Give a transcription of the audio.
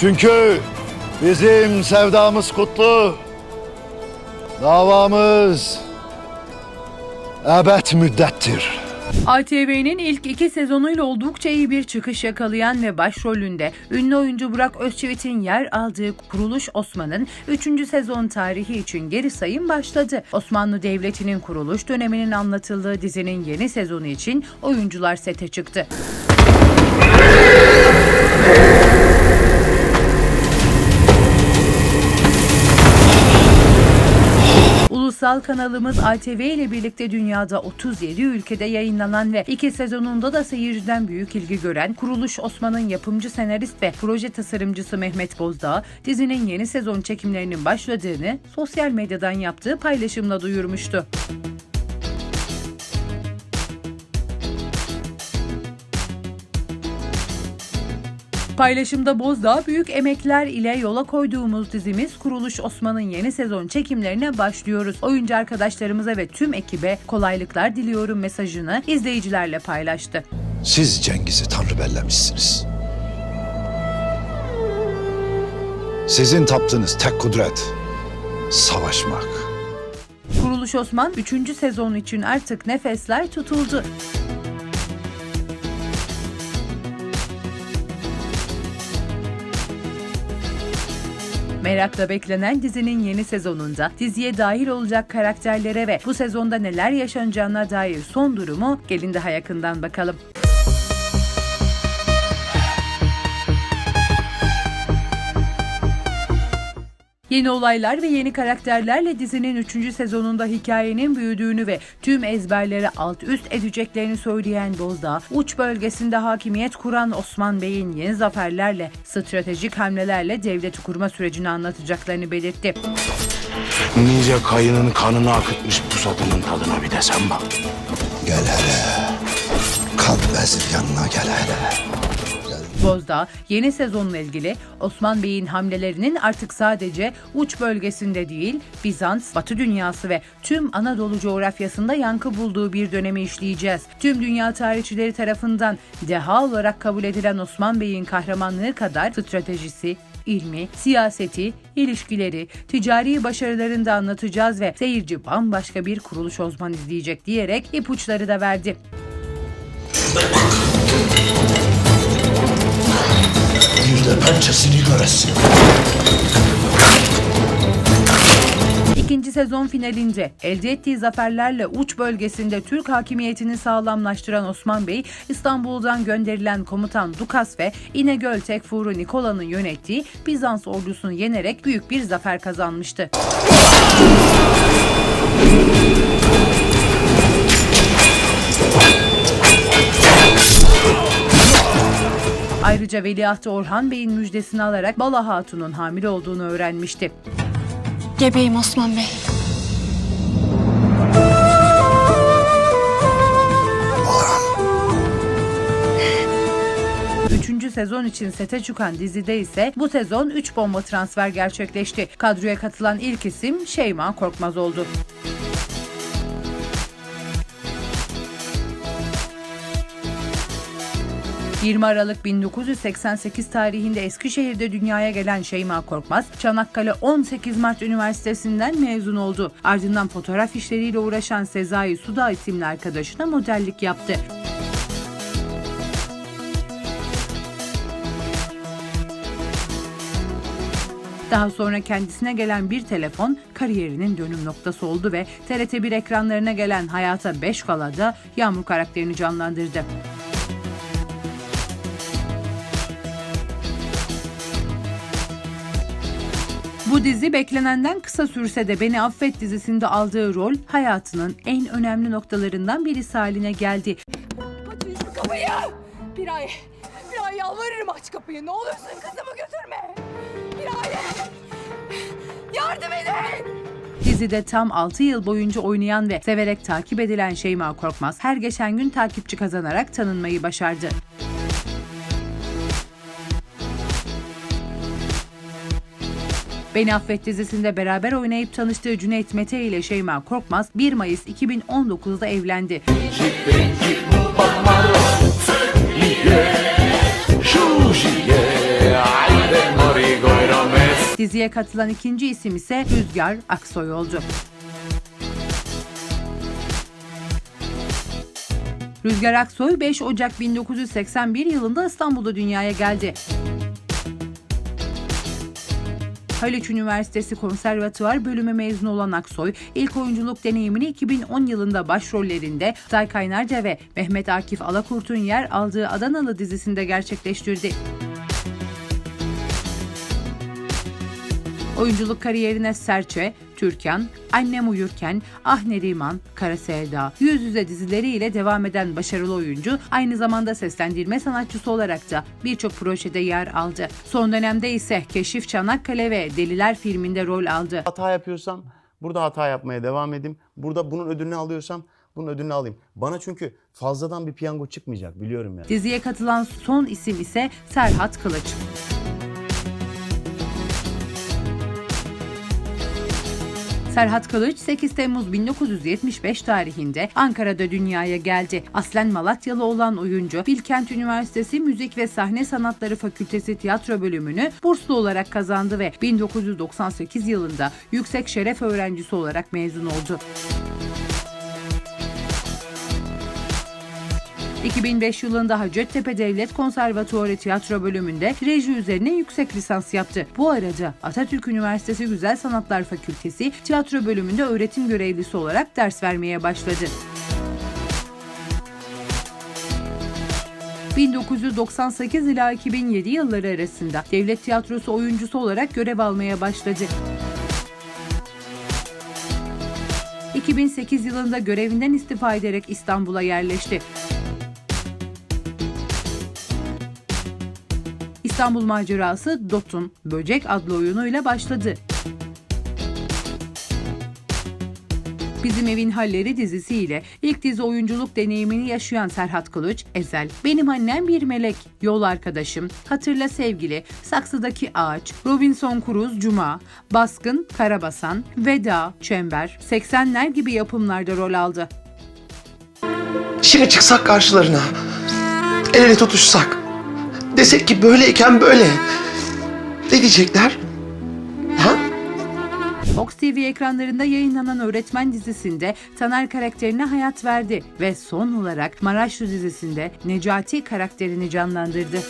Çünkü bizim sevdamız kutlu. Davamız ebed müddettir. ATV'nin ilk iki sezonuyla oldukça iyi bir çıkış yakalayan ve başrolünde ünlü oyuncu Burak Özçivit'in yer aldığı Kuruluş Osman'ın 3. sezon tarihi için geri sayım başladı. Osmanlı Devleti'nin kuruluş döneminin anlatıldığı dizinin yeni sezonu için oyuncular sete çıktı. Ulusal kanalımız ATV ile birlikte dünyada 37 ülkede yayınlanan ve iki sezonunda da seyirciden büyük ilgi gören Kuruluş Osman'ın yapımcı senarist ve proje tasarımcısı Mehmet Bozdağ, dizinin yeni sezon çekimlerinin başladığını sosyal medyadan yaptığı paylaşımla duyurmuştu. Paylaşımda Bozdağ büyük emekler ile yola koyduğumuz dizimiz Kuruluş Osman'ın yeni sezon çekimlerine başlıyoruz. Oyuncu arkadaşlarımıza ve tüm ekibe kolaylıklar diliyorum mesajını izleyicilerle paylaştı. Siz Cengiz'i tanrı bellemişsiniz. Sizin taptığınız tek kudret savaşmak. Kuruluş Osman 3. sezon için artık nefesler tutuldu. Merakla beklenen dizinin yeni sezonunda diziye dahil olacak karakterlere ve bu sezonda neler yaşanacağına dair son durumu gelin daha yakından bakalım. Yeni olaylar ve yeni karakterlerle dizinin 3. sezonunda hikayenin büyüdüğünü ve tüm ezberleri alt üst edeceklerini söyleyen Bozdağ, uç bölgesinde hakimiyet kuran Osman Bey'in yeni zaferlerle, stratejik hamlelerle devleti kurma sürecini anlatacaklarını belirtti. Nice kayının kanını akıtmış pusatının tadına bir de sen bak. Gel hele. Kan vezir yanına gel hele. Bozdağ, yeni sezonla ilgili Osman Bey'in hamlelerinin artık sadece uç bölgesinde değil, Bizans, Batı dünyası ve tüm Anadolu coğrafyasında yankı bulduğu bir dönemi işleyeceğiz. Tüm dünya tarihçileri tarafından deha olarak kabul edilen Osman Bey'in kahramanlığı kadar stratejisi, ilmi, siyaseti, ilişkileri, ticari başarılarını da anlatacağız ve seyirci bambaşka bir kuruluş Osman izleyecek diyerek ipuçları da verdi. Bir de pençesini göresin. İkinci sezon finalinde elde ettiği zaferlerle uç bölgesinde Türk hakimiyetini sağlamlaştıran Osman Bey, İstanbul'dan gönderilen komutan Dukas ve İnegöl Tekfuru Nikola'nın yönettiği Bizans ordusunu yenerek büyük bir zafer kazanmıştı. Ayrıca Veliahtı Orhan Bey'in müjdesini alarak Bala Hatun'un hamile olduğunu öğrenmişti. Gebeyim Osman Bey. Üçüncü sezon için sete çıkan dizide ise bu sezon 3 bomba transfer gerçekleşti. Kadroya katılan ilk isim Şeyma Korkmaz oldu. ...20 Aralık 1988 tarihinde Eskişehir'de dünyaya gelen Şeyma Korkmaz, Çanakkale 18 Mart Üniversitesi'nden mezun oldu. Ardından fotoğraf işleriyle uğraşan Sezai Suda isimli arkadaşına modellik yaptı. Daha sonra kendisine gelen bir telefon kariyerinin dönüm noktası oldu ve TRT1 ekranlarına gelen Hayata 5 Kala'da Yağmur karakterini canlandırdı. Bu dizi beklenenden kısa sürse de Beni Affet dizisinde aldığı rol hayatının en önemli noktalarından birisi haline geldi. Aç şu kapıyı. Bir ay. Bir ay yalvarırım aç kapıyı. Ne olursun kızımı götürme. Bir ay. Yardım edin. Dizide tam 6 yıl boyunca oynayan ve severek takip edilen Şeyma Korkmaz her geçen gün takipçi kazanarak tanınmayı başardı. Beni Affet dizisinde beraber oynayıp tanıştığı Cüneyt Mete ile Şeyma Korkmaz 1 Mayıs 2019'da evlendi. Diziye katılan ikinci isim ise Rüzgar Aksoy oldu. Rüzgar Aksoy 5 Ocak 1981 yılında İstanbul'da dünyaya geldi. Haliç Üniversitesi Konservatuvar bölümü mezunu olan Aksoy, ilk oyunculuk deneyimini 2010 yılında başrollerinde Tay Kaynarca ve Mehmet Akif Alakurt'un yer aldığı Adanalı dizisinde gerçekleştirdi. Oyunculuk kariyerine Serçe, Türkan, Annem Uyurken, Ah Neriman, Kara Sevda, Yüz Yüze dizileriyle devam eden başarılı oyuncu aynı zamanda seslendirme sanatçısı olarak da birçok projede yer aldı. Son dönemde ise Keşif Çanakkale ve Deliler filminde rol aldı. hata yapıyorsam burada hata yapmaya devam edeyim. Burada bunun ödülünü alıyorsam bunun ödülünü alayım. Bana çünkü fazladan bir piyango çıkmayacak biliyorum yani. Diziye katılan son isim ise Serhat Kılıç. Serhat Kılıç 8 Temmuz 1975 tarihinde Ankara'da dünyaya geldi. Aslen Malatyalı olan oyuncu Bilkent Üniversitesi Müzik ve Sahne Sanatları Fakültesi tiyatro bölümünü burslu olarak kazandı ve 1998 yılında yüksek şeref öğrencisi olarak mezun oldu. 2005 yılında Hacettepe Devlet Konservatuarı Tiyatro bölümünde reji üzerine yüksek lisans yaptı. Bu arada Atatürk Üniversitesi Güzel Sanatlar Fakültesi Tiyatro bölümünde öğretim görevlisi olarak ders vermeye başladı. 1998 ila 2007 yılları arasında devlet tiyatrosu oyuncusu olarak görev almaya başladı. 2008 yılında görevinden istifa ederek İstanbul'a yerleşti. İstanbul macerası Dot'un Böcek adlı oyunuyla başladı. Bizim Evin Halleri dizisiyle ilk dizi oyunculuk deneyimini yaşayan Serhat Kılıç, Ezel, Benim Annem Bir Melek, Yol Arkadaşım, Hatırla Sevgili, Saksıdaki Ağaç, Robinson Cruz Cuma, Baskın, Karabasan, Veda, Çember, 80'ler gibi yapımlarda rol aldı. Şimdi çıksak karşılarına. El ele tutuşsak. Desek ki böyleyken böyle. Ne diyecekler? Ha? Fox TV ekranlarında yayınlanan Öğretmen dizisinde Taner karakterine hayat verdi ve son olarak Maraşlı dizisinde Necati karakterini canlandırdı.